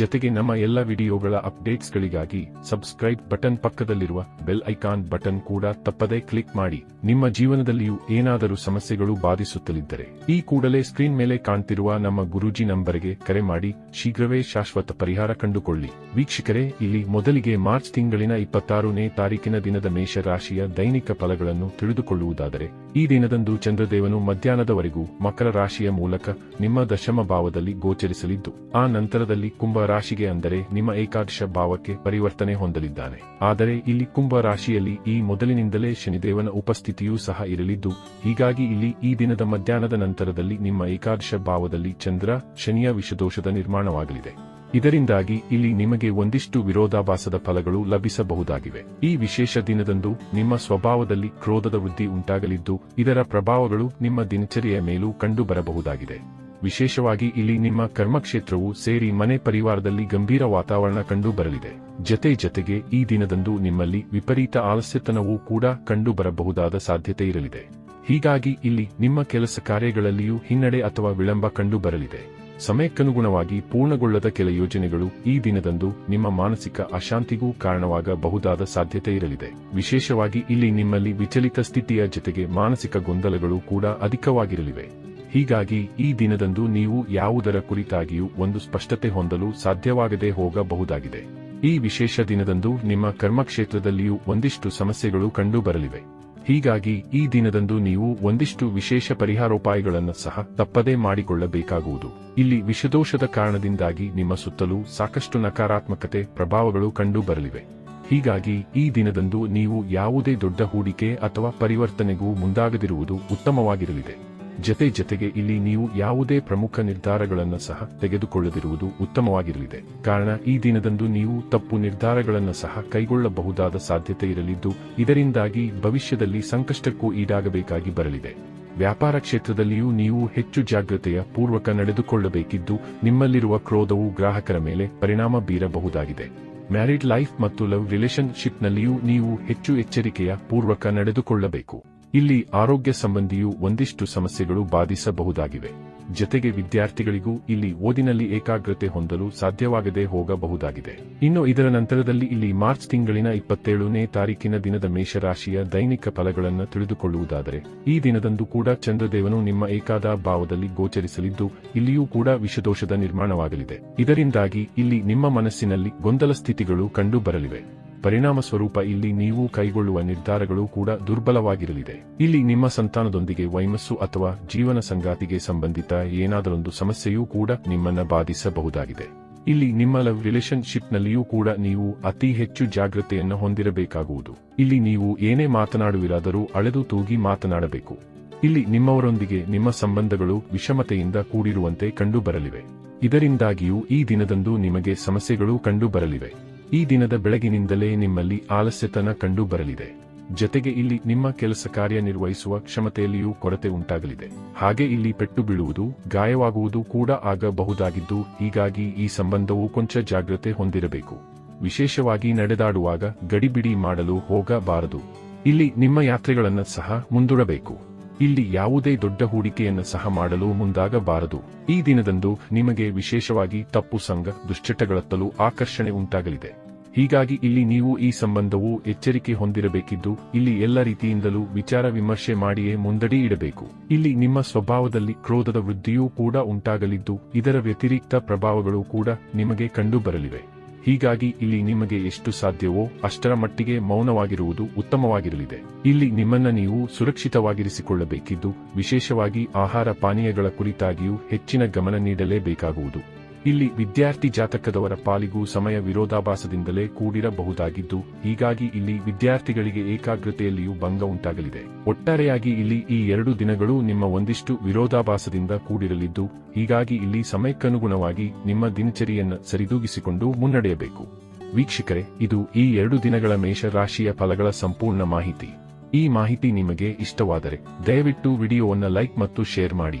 ಜತೆಗೆ ನಮ್ಮ ಎಲ್ಲ ವಿಡಿಯೋಗಳ ಅಪ್ಡೇಟ್ಸ್ಗಳಿಗಾಗಿ ಸಬ್ಸ್ಕ್ರೈಬ್ ಬಟನ್ ಪಕ್ಕದಲ್ಲಿರುವ ಬೆಲ್ ಐಕಾನ್ ಬಟನ್ ಕೂಡ ತಪ್ಪದೇ ಕ್ಲಿಕ್ ಮಾಡಿ. ನಿಮ್ಮ ಜೀವನದಲ್ಲಿಯೂ ಏನಾದರೂ ಸಮಸ್ಯೆಗಳು ಬಾಧಿಸುತ್ತಲಿದ್ದರೆ ಈ ಕೂಡಲೇ ಸ್ಕ್ರೀನ್ ಮೇಲೆ ಕಾಣ್ತಿರುವ ನಮ್ಮ ಗುರೂಜಿ ನಂಬರ್ಗೆ ಕರೆ ಮಾಡಿ. ಶೀಘ್ರವೇ ಶಾಶ್ವತ ಪರಿಹಾರ ಕಂಡುಕೊಳ್ಳಿ. ವೀಕ್ಷಕರೇ, ಇಲ್ಲಿ ಮೊದಲಿಗೆ ಮಾರ್ಚ್ ತಿಂಗಳಿನ ಇಪ್ಪತ್ತಾರನೇ ತಾರೀಕಿನ ದಿನದ ಮೇಷರಾಶಿಯ ದೈನಿಕ ಫಲಗಳನ್ನು ತಿಳಿದುಕೊಳ್ಳುವುದಾದರೆ, ಈ ದಿನದಂದು ಚಂದ್ರದೇವನು ಮಧ್ಯಾಹ್ನದವರೆಗೂ ಮಕರ ರಾಶಿಯ ಮೂಲಕ ನಿಮ್ಮ ದಶಮ ಭಾವದಲ್ಲಿ ಗೋಚರಿಸಲಿದ್ದು, ಆ ನಂತರದಲ್ಲಿ ಕುಂಭ ರಾಶಿಗೆ ಅಂದರೆ ನಿಮ್ಮ ಏಕಾದಶ ಭಾವಕ್ಕೆ ಪರಿವರ್ತನೆ ಹೊಂದಲಿದ್ದಾನೆ. ಆದರೆ ಇಲ್ಲಿ ಕುಂಭ ರಾಶಿಯಲ್ಲಿ ಈ ಮೊದಲಿನಿಂದಲೇ ಶನಿದೇವನ ಉಪಸ್ಥಿತಿಯೂ ಸಹ ಇರಲಿದ್ದು, ಹೀಗಾಗಿ ಇಲ್ಲಿ ಈ ದಿನದ ಮಧ್ಯಾಹ್ನದ ನಂತರದಲ್ಲಿ ನಿಮ್ಮ ಏಕಾದಶ ಭಾವದಲ್ಲಿ ಚಂದ್ರ, ಶನಿಯ ವಿಷದೋಷದ ನಿರ್ಮಾಣವಾಗಲಿದೆ. ಇದರಿಂದಾಗಿ ಇಲ್ಲಿ ನಿಮಗೆ ಒಂದಿಷ್ಟು ವಿರೋಧಾಭಾಸದ ಫಲಗಳು ಲಭಿಸಬಹುದಾಗಿವೆ. ಈ ವಿಶೇಷ ದಿನದಂದು ನಿಮ್ಮ ಸ್ವಭಾವದಲ್ಲಿ ಕ್ರೋಧದ ವೃದ್ಧಿ ಉಂಟಾಗಲಿದ್ದು, ಇದರ ಪ್ರಭಾವಗಳು ನಿಮ್ಮ ದಿನಚರಿಯ ಮೇಲೂ ಕಂಡುಬರಬಹುದಾಗಿದೆ. ವಿಶೇಷವಾಗಿ ಇಲ್ಲಿ ನಿಮ್ಮ ಕರ್ಮಕ್ಷೇತ್ರವು ಸೇರಿ ಮನೆ ಪರಿವಾರದಲ್ಲಿ ಗಂಭೀರ ವಾತಾವರಣ ಕಂಡು ಬರಲಿದೆ ಜತೆ ಜತೆಗೆ ಈ ದಿನದಂದು ನಿಮ್ಮಲ್ಲಿ ವಿಪರೀತ ಆಲಸ್ಯತನವೂ ಕೂಡ ಕಂಡು ಬರಬಹುದಾದ ಸಾಧ್ಯತೆ ಇರಲಿದೆ. ಹೀಗಾಗಿ ಇಲ್ಲಿ ನಿಮ್ಮ ಕೆಲಸ ಕಾರ್ಯಗಳಲ್ಲಿಯೂ ಹಿನ್ನಡೆ ಅಥವಾ ವಿಳಂಬ ಕಂಡು ಬರಲಿದೆ ಸಮಯಕ್ಕನುಗುಣವಾಗಿ ಪೂರ್ಣಗೊಳ್ಳದ ಕೆಲ ಯೋಜನೆಗಳು ಈ ದಿನದಂದು ನಿಮ್ಮ ಮಾನಸಿಕ ಅಶಾಂತಿಗೂ ಕಾರಣವಾಗಬಹುದಾದ ಸಾಧ್ಯತೆ ಇರಲಿದೆ. ವಿಶೇಷವಾಗಿ ಇಲ್ಲಿ ನಿಮ್ಮಲ್ಲಿ ವಿಚಲಿತ ಸ್ಥಿತಿಯ ಜತೆಗೆ ಮಾನಸಿಕ ಗೊಂದಲಗಳು ಕೂಡ ಅಧಿಕವಾಗಿರಲಿವೆ. ಹೀಗಾಗಿ ಈ ದಿನದಂದು ನೀವು ಯಾವುದರ ಕುರಿತಾಗಿಯೂ ಒಂದು ಸ್ಪಷ್ಟತೆ ಹೊಂದಲು ಸಾಧ್ಯವಾಗದೆ ಹೋಗಬಹುದಾಗಿದೆ. ಈ ವಿಶೇಷ ದಿನದಂದು ನಿಮ್ಮ ಕರ್ಮಕ್ಷೇತ್ರದಲ್ಲಿಯೂ ಒಂದಿಷ್ಟು ಸಮಸ್ಯೆಗಳು ಕಂಡುಬರಲಿವೆ. ಹೀಗಾಗಿ ಈ ದಿನದಂದು ನೀವು ಒಂದಿಷ್ಟು ವಿಶೇಷ ಪರಿಹಾರೋಪಾಯಗಳನ್ನು ಸಹ ತಪ್ಪದೇ ಮಾಡಿಕೊಳ್ಳಬೇಕಾಗುವುದು. ಇಲ್ಲಿ ವಿಷದೋಷದ ಕಾರಣದಿಂದಾಗಿ ನಿಮ್ಮ ಸುತ್ತಲೂ ಸಾಕಷ್ಟು ನಕಾರಾತ್ಮಕತೆ ಪ್ರಭಾವಗಳು ಕಂಡುಬರಲಿವೆ. ಹೀಗಾಗಿ ಈ ದಿನದಂದು ನೀವು ಯಾವುದೇ ದೊಡ್ಡ ಹೂಡಿಕೆ ಅಥವಾ ಪರಿವರ್ತನೆಗೂ ಮುಂದಾಗದಿರುವುದು ಉತ್ತಮವಾಗಿರಲಿದೆ. ಜತೆ ಜತೆಗೆ ಇಲ್ಲಿ ನೀವು ಯಾವುದೇ ಪ್ರಮುಖ ನಿರ್ಧಾರಗಳನ್ನು ಸಹ ತೆಗೆದುಕೊಳ್ಳದಿರುವುದು ಉತ್ತಮವಾಗಿರಲಿದೆ. ಕಾರಣ ಈ ದಿನದಂದು ನೀವು ತಪ್ಪು ನಿರ್ಧಾರಗಳನ್ನು ಸಹ ಕೈಗೊಳ್ಳಬಹುದಾದ ಸಾಧ್ಯತೆ ಇರಲಿದ್ದು, ಇದರಿಂದಾಗಿ ಭವಿಷ್ಯದಲ್ಲಿ ಸಂಕಷ್ಟಕ್ಕೂ ಈಡಾಗಬೇಕಾಗಿ ಬರಲಿದೆ. ವ್ಯಾಪಾರ ಕ್ಷೇತ್ರದಲ್ಲಿಯೂ ನೀವು ಹೆಚ್ಚು ಜಾಗ್ರತೆಯ ಪೂರ್ವಕ ನಡೆದುಕೊಳ್ಳಬೇಕಿದ್ದು, ನಿಮ್ಮಲ್ಲಿರುವ ಕ್ರೋಧವು ಗ್ರಾಹಕರ ಮೇಲೆ ಪರಿಣಾಮ ಬೀರಬಹುದಾಗಿದೆ. ಮ್ಯಾರಿಡ್ ಲೈಫ್ ಮತ್ತು ಲವ್ ರಿಲೇಶನ್ಶಿಪ್ನಲ್ಲಿಯೂ ನೀವು ಹೆಚ್ಚು ಎಚ್ಚರಿಕೆಯ ಪೂರ್ವಕ ನಡೆದುಕೊಳ್ಳಬೇಕು. ಇಲ್ಲಿ ಆರೋಗ್ಯ ಸಂಬಂಧಿಯೂ ಒಂದಿಷ್ಟು ಸಮಸ್ಯೆಗಳು ಬಾಧಿಸಬಹುದಾಗಿವೆ. ಜತೆಗೆ ವಿದ್ಯಾರ್ಥಿಗಳಿಗೂ ಇಲ್ಲಿ ಓದಿನಲ್ಲಿ ಏಕಾಗ್ರತೆ ಹೊಂದಲು ಸಾಧ್ಯವಾಗದೆ ಹೋಗಬಹುದಾಗಿದೆ. ಇನ್ನು ಇದರ ನಂತರದಲ್ಲಿ ಇಲ್ಲಿ ಮಾರ್ಚ್ ತಿಂಗಳಿನ ಇಪ್ಪತ್ತೇಳನೇ ತಾರೀಕಿನ ದಿನದ ಮೇಷರಾಶಿಯ ದೈನಿಕ ಫಲಗಳನ್ನು ತಿಳಿದುಕೊಳ್ಳುವುದಾದರೆ, ಈ ದಿನದಂದು ಕೂಡ ಚಂದ್ರದೇವನು ನಿಮ್ಮ ಏಕಾದ ಭಾವದಲ್ಲಿ ಗೋಚರಿಸಲಿದ್ದು, ಇಲ್ಲಿಯೂ ಕೂಡ ವಿಷದೋಷದ ನಿರ್ಮಾಣವಾಗಲಿದೆ. ಇದರಿಂದಾಗಿ ಇಲ್ಲಿ ನಿಮ್ಮ ಮನಸ್ಸಿನಲ್ಲಿ ಗೊಂದಲ ಸ್ಥಿತಿಗಳು ಕಂಡು ಬರಲಿವೆ ಪರಿಣಾಮ ಸ್ವರೂಪ ಇಲ್ಲಿ ನೀವು ಕೈಗೊಳ್ಳುವ ನಿರ್ಧಾರಗಳು ಕೂಡ ದುರ್ಬಲವಾಗಿರಲಿದೆ. ಇಲ್ಲಿ ನಿಮ್ಮ ಸಂತಾನದೊಂದಿಗೆ ವೈಮಸ್ಸು ಅಥವಾ ಜೀವನ ಸಂಗಾತಿಗೆ ಸಂಬಂಧಿತ ಏನಾದರೊಂದು ಸಮಸ್ಯೆಯೂ ಕೂಡ ನಿಮ್ಮನ್ನ ಬಾಧಿಸಬಹುದಾಗಿದೆ. ಇಲ್ಲಿ ನಿಮ್ಮ ಲವ್ ರಿಲೇಶನ್ಶಿಪ್ನಲ್ಲಿಯೂ ಕೂಡ ನೀವು ಅತಿ ಹೆಚ್ಚು ಜಾಗ್ರತೆಯನ್ನು ಹೊಂದಿರಬೇಕಾಗುವುದು. ಇಲ್ಲಿ ನೀವು ಏನೇ ಮಾತನಾಡುವಿರಾದರೂ ಅಳೆದು ತೂಗಿ ಮಾತನಾಡಬೇಕು. ಇಲ್ಲಿ ನಿಮ್ಮವರೊಂದಿಗೆ ನಿಮ್ಮ ಸಂಬಂಧಗಳು ವಿಷಮತೆಯಿಂದ ಕೂಡಿರುವಂತೆ ಕಂಡುಬರಲಿವೆ. ಇದರಿಂದಾಗಿಯೂ ಈ ದಿನದಂದು ನಿಮಗೆ ಸಮಸ್ಯೆಗಳು ಕಂಡು ಬರಲಿವೆ ಈ ದಿನದ ಬೆಳಗಿನಿಂದಲೇ ನಿಮ್ಮಲ್ಲಿ ಆಲಸ್ಯತನ ಕಂಡು ಬರಲಿದೆ ಜತೆಗೆ ಇಲ್ಲಿ ನಿಮ್ಮ ಕೆಲಸ ಕಾರ್ಯನಿರ್ವಹಿಸುವ ಕ್ಷಮತೆಯಲ್ಲಿಯೂ ಕೊರತೆ ಉಂಟಾಗಲಿದೆ. ಹಾಗೆ ಇಲ್ಲಿ ಪೆಟ್ಟು ಬೀಳುವುದು, ಗಾಯವಾಗುವುದು ಕೂಡ ಆಗಬಹುದಾಗಿದ್ದು, ಹೀಗಾಗಿ ಈ ಸಂಬಂಧವು ಕೊಂಚ ಜಾಗ್ರತೆ ಹೊಂದಿರಬೇಕು. ವಿಶೇಷವಾಗಿ ನಡೆದಾಡುವಾಗ ಗಡಿಬಿಡಿ ಮಾಡಲು ಹೋಗಬಾರದು. ಇಲ್ಲಿ ನಿಮ್ಮ ಯಾತ್ರೆಗಳನ್ನು ಸಹ ಮುಂದೂಡಬೇಕು. ಇಲ್ಲಿ ಯಾವುದೇ ದೊಡ್ಡ ಹೂಡಿಕೆಯನ್ನು ಸಹ ಮಾಡಲು ಮುಂದಾಗಬಾರದು. ಈ ದಿನದಂದು ನಿಮಗೆ ವಿಶೇಷವಾಗಿ ತಪ್ಪು ಸಂಘ, ದುಶ್ಚಟಗಳತ್ತಲೂ ಆಕರ್ಷಣೆ ಉಂಟಾಗಲಿದೆ. ಹೀಗಾಗಿ ಇಲ್ಲಿ ನೀವು ಈ ಸಂಬಂಧವು ಎಚ್ಚರಿಕೆ ಹೊಂದಿರಬೇಕಿದ್ದು, ಇಲ್ಲಿ ಎಲ್ಲ ರೀತಿಯಿಂದಲೂ ವಿಚಾರ ವಿಮರ್ಶೆ ಮಾಡಿಯೇ ಮುಂದಡಿ ಇಡಬೇಕು. ಇಲ್ಲಿ ನಿಮ್ಮ ಸ್ವಭಾವದಲ್ಲಿ ಕ್ರೋಧದ ವೃದ್ಧಿಯೂ ಕೂಡ ಉಂಟಾಗಲಿದ್ದು, ಇದರ ವ್ಯತಿರಿಕ್ತ ಪ್ರಭಾವಗಳು ಕೂಡ ನಿಮಗೆ ಕಂಡುಬರಲಿವೆ. ಹೀಗಾಗಿ ಇಲ್ಲಿ ನಿಮಗೆ ಎಷ್ಟು ಸಾಧ್ಯವೋ ಅಷ್ಟರ ಮಟ್ಟಿಗೆ ಮೌನವಾಗಿರುವುದು ಉತ್ತಮವಾಗಿರಲಿದೆ. ಇಲ್ಲಿ ನಿಮ್ಮನ್ನ ನೀವು ಸುರಕ್ಷಿತವಾಗಿರಿಸಿಕೊಳ್ಳಬೇಕಿದ್ದು, ವಿಶೇಷವಾಗಿ ಆಹಾರ ಪಾನೀಯಗಳ ಕುರಿತಾಗಿಯೂ ಹೆಚ್ಚಿನ ಗಮನ ನೀಡಲೇಬೇಕಾಗುವುದು. ಇಲ್ಲಿ ವಿದ್ಯಾರ್ಥಿ ಜಾತಕದವರ ಪಾಲಿಗೂ ಸಮಯ ವಿರೋಧಾಭಾಸದಿಂದಲೇ ಕೂಡಿರಬಹುದಾಗಿದ್ದು, ಹೀಗಾಗಿ ಇಲ್ಲಿ ವಿದ್ಯಾರ್ಥಿಗಳಿಗೆ ಏಕಾಗ್ರತೆಯಲ್ಲಿಯೂ ಭಂಗ ಉಂಟಾಗಲಿದೆ. ಒಟ್ಟಾರೆಯಾಗಿ ಇಲ್ಲಿ ಈ ಎರಡು ದಿನಗಳು ನಿಮ್ಮ ಒಂದಿಷ್ಟು ವಿರೋಧಾಭಾಸದಿಂದ ಕೂಡಿರಲಿದ್ದು, ಹೀಗಾಗಿ ಇಲ್ಲಿ ಸಮಯಕ್ಕನುಗುಣವಾಗಿ ನಿಮ್ಮ ದಿನಚರಿಯನ್ನು ಸರಿದೂಗಿಸಿಕೊಂಡು ಮುನ್ನಡೆಯಬೇಕು. ವೀಕ್ಷಕರೇ, ಇದು ಈ ಎರಡು ದಿನಗಳ ಮೇಷ ರಾಶಿಯ ಫಲಗಳ ಸಂಪೂರ್ಣ ಮಾಹಿತಿ. ಈ ಮಾಹಿತಿ ನಿಮಗೆ ಇಷ್ಟವಾದರೆ, ದಯವಿಟ್ಟು ವಿಡಿಯೋವನ್ನು ಲೈಕ್ ಮತ್ತು ಶೇರ್ ಮಾಡಿ.